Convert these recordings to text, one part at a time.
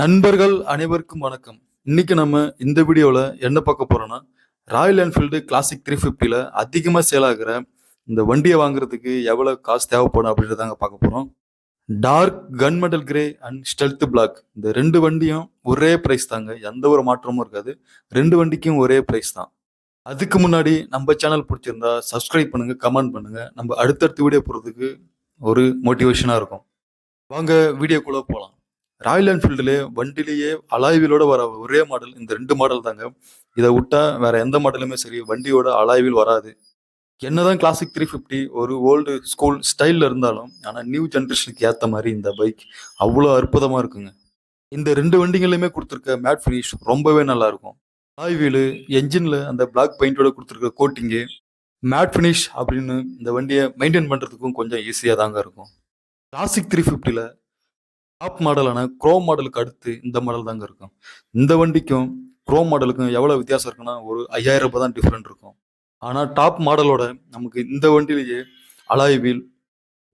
நண்பர்கள் அனைவருக்கும் வணக்கம். இன்னைக்கு நம்ம இந்த வீடியோவில் என்ன பார்க்க போறோம்னா ராயல் என்ஃபீல்டு கிளாசிக் த்ரீ ஃபிஃப்டியில் அதிகமாக சேல் ஆகிற இந்த வண்டியை வாங்குறதுக்கு எவ்வளோ காசு தேவைப்படும் அப்படின்றதாங்க பார்க்க போகிறோம் dark gun metal grey and stealth black இந்த ரெண்டு வண்டியும் ஒரே ப்ரைஸ் தாங்க. எந்த ஒரு மாற்றமும் இருக்காது. ரெண்டு வண்டிக்கும் ஒரே ப்ரைஸ் தான். அதுக்கு முன்னாடி நம்ம சேனல் பிடிச்சிருந்தா சப்ஸ்கிரைப் பண்ணுங்கள் கமெண்ட் பண்ணுங்கள் நம்ம அடுத்தடுத்த வீடியோ போகிறதுக்கு ஒரு மோட்டிவேஷனாக இருக்கும். வாங்க வீடியோக்குள்ளே போகலாம் ராயல் என்ஃபீல்டுலே வண்டிலேயே அலாய்விலோட வர ஒரே மாடல் இந்த ரெண்டு மாடல் தாங்க. இதை விட்டா வேற எந்த மாடலுமே சரி வண்டியோட அலாய்வில் வராது. என்னதான் கிளாசிக் த்ரீ ஃபிஃப்டி ஒரு ஓல்டு ஸ்கூல் ஸ்டைலில் இருந்தாலும் ஆனால் நியூ ஜென்ரேஷனுக்கு ஏற்ற மாதிரி இந்த பைக் அவ்வளோ அற்புதமாக இருக்குங்க. இந்த ரெண்டு வண்டிகளையுமே கொடுத்துருக்க மேட் ஃபினிஷ் ரொம்பவே நல்லாயிருக்கும். இருக்கும் என்ஜினில் அந்த பிளாக் பெயிண்டோட கொடுத்துருக்க கோட்டிங்கு மேட் ஃபினிஷ் அப்படின்னு இந்த வண்டியை மெயின்டைன் பண்ணுறதுக்கும் கொஞ்சம் ஈஸியாக தாங்க இருக்கும். கிளாசிக் த்ரீ ஃபிஃப்டியில் டாப் மாடலான க்ரோம் மாடலுக்கு அடுத்து இந்த மாடல் தாங்க இருக்கும். இந்த வண்டிக்கும் க்ரோம் மாடலுக்கும் எவ்வளோ வித்தியாசம் இருக்குன்னா ஒரு ஐயாயிரம் ரூபாய் தான் டிஃப்ரெண்ட் இருக்கும். ஆனால் டாப் மாடலோட நமக்கு இந்த வண்டிலேயே அலாய் வீல்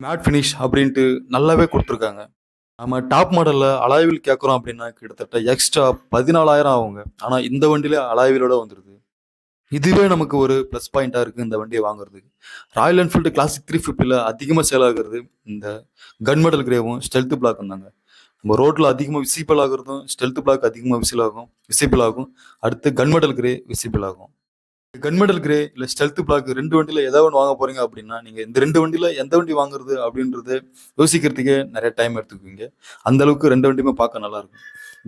மேட் ஃபினிஷ் அப்படின்ட்டு நல்லாவே கொடுத்துருக்காங்க. நம்ம டாப் மாடலில் அலாய்வில் கேட்குறோம் அப்படின்னா கிட்டத்தட்ட எக்ஸ்ட்ரா பதினாலாயிரம் ஆகுங்க. ஆனால் இந்த வண்டியிலே அலாய்விலோட வந்துடுது இதுவே நமக்கு ஒரு ப்ளஸ் பாயிண்டாக இருக்குது இந்த வண்டியை வாங்குறதுக்கு. ராயல் என்ஃபீல்டு கிளாசிக் த்ரீ ஃபிஃப்டியில் அதிகமாக சேல் இந்த கன் மெடல் கிரேவும் ஸ்டெல்த் பிளாக்கும் தாங்க. நம்ம ரோட்டில் அதிகமாக விசிபிள் ஆகுறதும் ஸ்டெல்த் பிளாக் அதிகமாக விசில் ஆகும் விசிபிள் ஆகும். அடுத்து கன் மெடல் கிரே விசிபிள் ஆகும். கன் மெடல் கிரே இல்லை ஸ்டெல்த் பிளாக் ரெண்டு வண்டியில் ஏதாவது ஒன்று வாங்க போறீங்க அப்படின்னா நீங்கள் இந்த ரெண்டு வண்டியில் எந்த வண்டி வாங்குறது அப்படின்றது யோசிக்கிறதுக்கே நிறைய டைம் எடுத்துக்குவீங்க. அந்த அளவுக்கு ரெண்டு வண்டியுமே பார்க்க நல்லா இருக்கும்.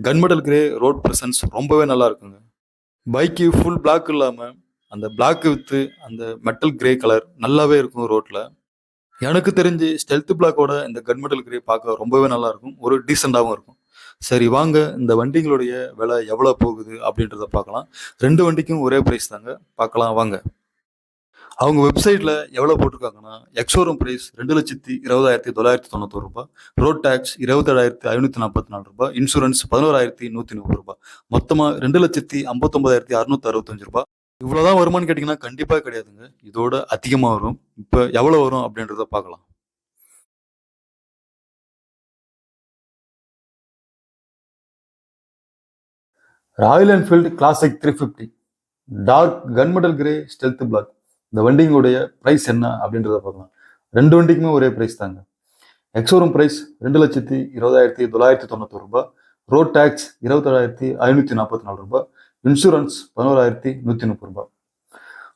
Gun metal grey road presence ரொம்பவே நல்லா இருக்குங்க. பைக்கு ஃபுல் பிளாக் இல்லாமல் அந்த பிளாக் வித்து அந்த மெட்டல் கிரே கலர் நல்லாவே இருக்கும் ரோட்டில் எனக்கு தெரிஞ்சு ஸ்டெல்த் பிளாக்கோட இந்த கன்மெட்டல் கிரே பார்க்க ரொம்பவே நல்லா இருக்கும் ஒரு டீசெண்டாகவும் இருக்கும். சரி வாங்க. இந்த வண்டிங்களுடைய விலை எவ்வளோ போகுது அப்படின்றத பார்க்கலாம். ரெண்டு வண்டிக்கும் ஒரே ப்ரைஸ் தாங்க. பார்க்கலாம் வாங்க. அவங்க வெப்சைட்டில் எவ்வளோ போட்டிருக்காங்கன்னா எக்ஸோரூம் ப்ரைஸ் ரெண்டு லட்சத்தி இருபதாயிரத்தி தொள்ளாயிரத்தி தொண்ணூத்தொரு ரூபாய் ரோட் டேக்ஸ் இருபத்தேழாயிரத்தி ஐநூற்றி நாற்பத்தி நாலு ரூபாய் இன்சூரன்ஸ் பதினோராயிரத்தி நூற்றி முப்பது ரூபாய். மொத்தமாக ரெண்டு லட்சத்தி ஐம்பத்தொம்பதாயிரத்தி அறுநூத்தி அறுபத்தஞ்சு ரூபாய். இவ்வளோதான் வருமானு கேட்டிங்கன்னா கண்டிப்பாக கிடையாதுங்க. இதோட அதிகமாக வரும். இப்போ எவ்வளோ வரும் அப்படின்றத பார்க்கலாம். Royal Enfield Classic three fifty dark gunmetal grey stealth black இந்த வண்டிங்களுடைய ப்ரைஸ் என்ன அப்படின்றத பார்க்கலாம். ரெண்டு வண்டிக்குமே ஒரே ப்ரைஸ் தாங்க. எக்ஸோரூம் ப்ரைஸ் ரெண்டு லட்சத்தி இருபதாயிரத்தி தொள்ளாயிரத்தி தொண்ணூத்தொரு ரூபாய். ரோட் டேக்ஸ் இருபத்தேழாயிரத்தி ஐநூற்றி நாற்பத்தி நாலு ரூபாய். இன்சூரன்ஸ் பதினோராயிரத்தி நூற்றி முப்பது ரூபாய்.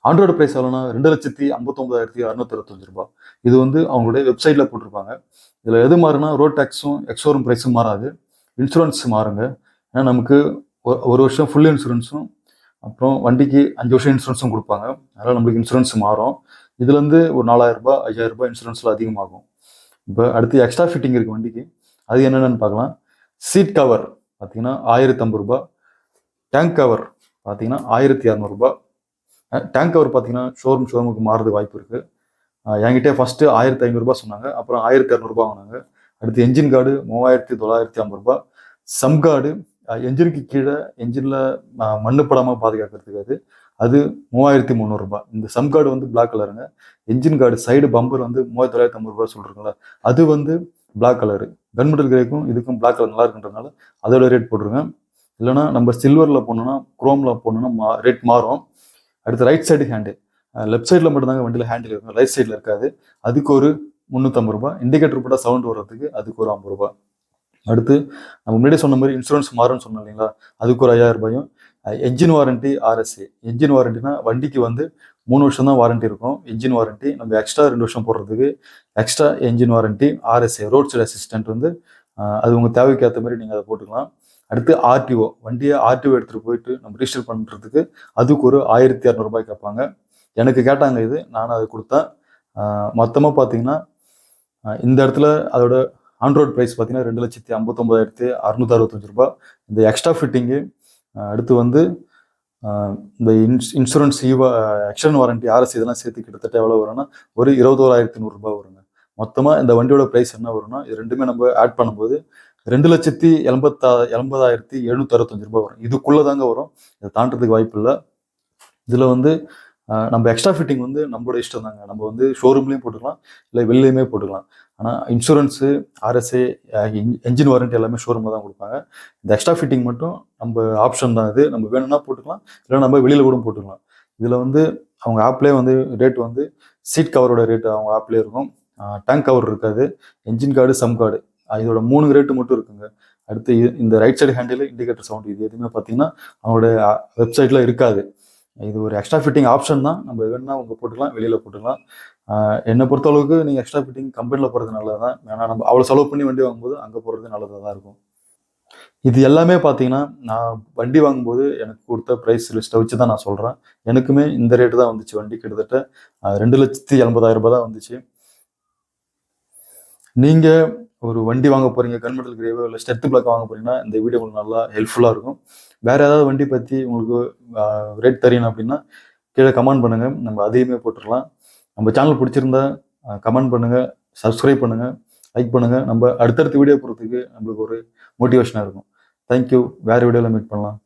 ஆண்ட்ராய்டு ப்ரைஸ் எவ்வளோனா ரெண்டு லட்சத்தி ஐம்பத்தொம்பதாயிரத்தி அறுநூத்தி அறுபத்தஞ்சு ரூபாய். இது வந்து அவங்களுடைய வெப்சைட்டில் போட்டிருப்பாங்க. இதில் எது மாறுனா ரோட் டேக்ஸும் எக்ஸோரும் ப்ரைஸும் மாறாது. இன்சூரன்ஸ் மாறுங்க. ஏன்னா நமக்கு ஒ- ஒரு வருஷம் ஃபுல் இன்சூரன்ஸும் அப்புறம் வண்டிக்கு அஞ்சு வருஷம் இன்சூரன்ஸும் கொடுப்பாங்க. அதனால் நம்மளுக்கு இன்சூரன்ஸ் மாறும். இதுலேருந்து ஒரு நாலாயிரரூபா ஐயாயிரரூபா ஐயாயிரம் ரூபாய் இன்சூரன்ஸில் அதிகமாகும். இப்போ அடுத்து எக்ஸ்ட்ரா ஃபிட்டிங் இருக்குது வண்டிக்கு. அது என்னென்னு பார்க்கலாம் சீட் கவர் பார்த்தீங்கன்னா ஆயிரத்தம்பது ரூபாய். டேங்க் கவர் பார்த்தீங்கன்னா ஆயிரத்தி இரநூறுபா டேங்க் கவர் பார்த்தீங்கன்னா ஷோரூம் ஷோரூமுக்கு மாறுறது வாய்ப்பு இருக்குது என்கிட்ட ஃபஸ்ட்டு ஆயிரத்தி ஐநூறுரூபா சொன்னாங்க. அப்புறம் ஆயிரத்தி இரநூறுபா வாங்கினாங்க. அடுத்து என்ஜின் கார்டு மூவாயிரத்தி தொள்ளாயிரத்தி ஐம்பது ரூபா சம் கார்டு என்ஜினுக்கு கீழே என்ஜினில் மண்ணு படாமல் பாதுகாக்கிறதுக்கு அது. அது மூவாயிரத்தி முந்நூறுரூபா இந்த சம் கார்டு வந்து பிளாக் கலருங்க என்ஜின் கார்டு சைடு பம்பர் வந்து மூவாயிரத்தி தொள்ளாயிரத்தி ஐம்பது ரூபா சொல்கிறீங்களா அது வந்து பிளாக் கலரு கன்மெடல் கிரேக்கும் இதுக்கும் பிளாக் கலர் நல்லா இருக்குன்றதுனால அதோட ரேட் போட்டுருங்க இல்லைன்னா நம்ம சில்வரில் போனோம்னா குரோமில் போனோம்னா மா ரேட் மாறும். அடுத்து ரைட் சைடு ஹேண்டு லெஃப்ட் சைடில் மட்டும்தாங்க வண்டியில் ஹேண்டில் இருக்கும். ரைட் சைடில் இருக்காது. அதுக்கு ஒரு முந்நூற்றம்பது ரூபாய். இண்டிகேட்டர் போட்டால் சவுண்ட் வர்றதுக்கு அதுக்கு ஒரு ஐம்பது ரூபாய். அடுத்து நம்ம முன்னாடி சொன்ன மாதிரி இன்சூரன்ஸ் மாறும்னு சொன்னோம் இல்லைங்களா? அதுக்கு ஒரு ஐயாயிரம் ரூபாயும். என்ஜின் வாரண்டி ஆர்எஸ்ஏ என்ஜின் வாரண்டினா வண்டிக்கு வந்து மூணு வருஷம் தான் வாரண்டி இருக்கும். என்ஜின் வாரண்டி நம்ம எக்ஸ்ட்ரா ரெண்டு வருஷம் போடுறதுக்கு extra engine warranty RSA road side assistant வந்து அது உங்கள் தேவைக்கு ஏற்ற மாதிரி நீங்கள் அதை போட்டுக்கலாம். அடுத்து ஆர்டிஓ வண்டியை ஆர்டிஓ எடுத்துகிட்டு போயிட்டு நம்ம ரிஜிஸ்டர் பண்ணுறதுக்கு அதுக்கு ஒரு ஆயிரத்தி இரநூறுபாய் கேட்பாங்க. எனக்கு கேட்டாங்க இது நானும் அது கொடுத்தேன். மொத்தமாக பார்த்தீங்கன்னா இந்த இடத்துல அதோட ஆண்ட்ராய்ட் ப்ரைஸ் பார்த்தீங்கன்னா ரெண்டு லட்சத்தி ஐம்பத்தொம்பதாயிரத்தி அறுநூத்தி அறுபத்தஞ்சு ரூபாய். இந்த எக்ஸ்ட்ரா ஃபிட்டிங்கு அடுத்து வந்து இந்த இன்ஸ் இன்சூரன்ஸ் ஈவா எக்ஸ்டன் வாரண்டி ஆர்எஸ் இதெல்லாம் சேர்த்து கிட்டத்தட்ட எவ்வளோ வரும்னா ஒரு இருபத்தோராயிரத்தி நூறுரூபா வருங்க. மொத்தமாக இந்த வண்டியோட ப்ரைஸ் என்ன வரும்னா இது ரெண்டுமே நம்ம ஆட் பண்ணும்போது ரெண்டு லட்சத்தி எண்பத்தா எண்பதாயிரத்தி எழுநூத்தி அறுபத்தஞ்சு ரூபாய் வரும். இதுக்குள்ளே தாங்க வரும். இதை தாண்டதுக்கு வாய்ப்பு இல்லை. இதில் வந்து நம்ம எக்ஸ்ட்ரா ஃபிட்டிங் வந்து நம்மளோட இஷ்டம் தாங்க. நம்ம வந்து ஷோரூம்லேயும் போட்டுக்கலாம் இல்லை வெளிலையுமே போட்டுக்கலாம். ஆனால் இன்சூரன்ஸு ஆர்எஸ்ஏ என்ஜின் வாரண்ட்டி எல்லாமே ஷோரூமில் தான் கொடுப்பாங்க. இந்த எக்ஸ்ட்ரா ஃபிட்டிங் மட்டும் நம்ம ஆப்ஷன் தான் இது. நம்ம வேணும்னா போட்டுக்கலாம் இல்லை நம்ம வெளியில் கூட போட்டுக்கலாம். இதில் வந்து அவங்க ஆப்லேயே வந்து ரேட் வந்து சீட் கவரோட ரேட் அவங்க ஆப்லேயே இருக்கும். டேங்க் கவர் இருக்காது. என்ஜின் கார்டு சம் கார்டு இதோட மூணு ரேட்டு மட்டும் இருக்குங்க. அடுத்து இந்த right side handle indicator sound இது எதுவுமே பார்த்தீங்கன்னா அவங்களோட வெப்சைட்டில் இருக்காது. இது ஒரு எக்ஸ்ட்ரா ஃபிட்டிங் ஆப்ஷன் தான். நம்ம வேணும்னா உங்க போட்டுக்கலாம் வெளியில் போட்டுக்கலாம். என்னை பொறுத்த அளவுக்கு நீங்கள் எக்ஸ்ட்ரா ஃபிட்டிங் கம்பெனியில் போகிறது நல்லது தான் ஏன்னா நம்ம அவ்வளோ செலவு பண்ணி வண்டி வாங்கும்போது அங்கே போகிறது நல்லதாக தான் இருக்கும். இது எல்லாமே பார்த்தீங்கன்னா நான் வண்டி வாங்கும்போது எனக்கு கொடுத்த ப்ரைஸ் லிஸ்ட்டை வச்சு தான் நான் சொல்கிறேன் எனக்குமே இந்த ரேட்டு தான் வந்துச்சு வண்டி கிட்டத்தட்ட. ரெண்டு லட்சத்தி எண்பதாயிரம் ரூபாய் தான் வந்துச்சு. நீங்கள் ஒரு வண்டி வாங்க போகிறீங்க கன்மெண்டல் கிரேவோ இல்லை ஸ்டெத்து பிளாக் வாங்க போறீங்கன்னா இந்த வீடியோ உங்களுக்கு நல்லா ஹெல்ப்ஃபுல்லாக இருக்கும். வேறு ஏதாவது வண்டி பற்றி உங்களுக்கு ரேட் தெரியணும் அப்படின்னா கீழே கமெண்ட் பண்ணுங்கள் நம்ம அதையுமே போட்டுடலாம். நம்ம சேனல் பிடிச்சிருந்தா கமெண்ட் பண்ணுங்கள் சப்ஸ்கிரைப் பண்ணுங்கள் லைக் பண்ணுங்கள் நம்ம அடுத்தடுத்த வீடியோ போகிறதுக்கு நம்மளுக்கு ஒரு மோட்டிவேஷனாக இருக்கும். தேங்க்யூ வேறு வீடியோவில் மீட் பண்ணலாம்.